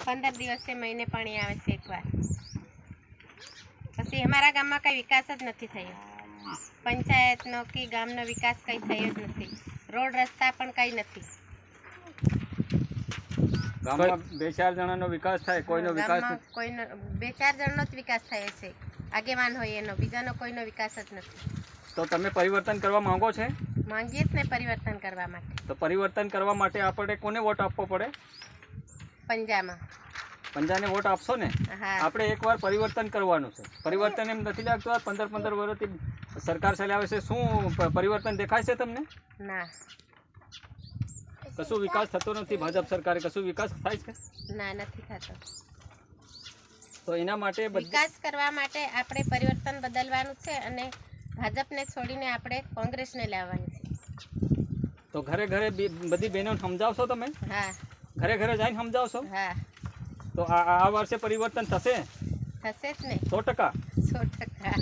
પંદર દિવસે મહિને પાણી આવે છે એકવાર. પછી અમારા ગામમાં કઈ વિકાસ જ નથી થયો. પંચાયતનો કે ગામનો વિકાસ કઈ થયો જ નથી. રોડ રસ્તા પણ કઈ નથી. ગામમાં બે ચાર જણાનો વિકાસ થાય કોઈનો વિકાસ કોઈનો બે ચાર જણનો જ વિકાસ થાય છે. આગેવાન હોય એનો બીજાનો કોઈનો વિકાસ જ નથી. તો તમે પરિવર્તન કરવા માંગો છે? માંગીએ જ ને પરિવર્તન કરવા માટે. તો પરિવર્તન કરવા માટે આપણે કોને વોટ આપવો પડે? પંજામાં. પંજાને વોટ આપશો ને? આપણે એકવાર પરિવર્તન કરવાનું છે. પરિવર્તન એમ નથી લાગતું પંદર પંદર વર્ષથી સરકાર ચલાવે છે. શું પરિવર્તન દેખાય છે તમને? ના. કશું વિકાસ થતો નથી ભાજપ સરકારે? કશું વિકાસ થાય છે? ના નથી થતો. તો એના માટે બધી વિકાસ કરવા માટે આપણે પરિવર્તન બદલવાનું છે અને ભાજપને છોડીને આપણે કોંગ્રેસને લાવવાની છે. તો ઘરે ઘરે બધી બહેનો સમજાવશો તમે? હા. ઘરે ઘરે જઈને સમજાવશો? હા. તો આ આ વર્ષે પરિવર્તન થશે? થશે જ ને. સો ટકા? સો ટકા.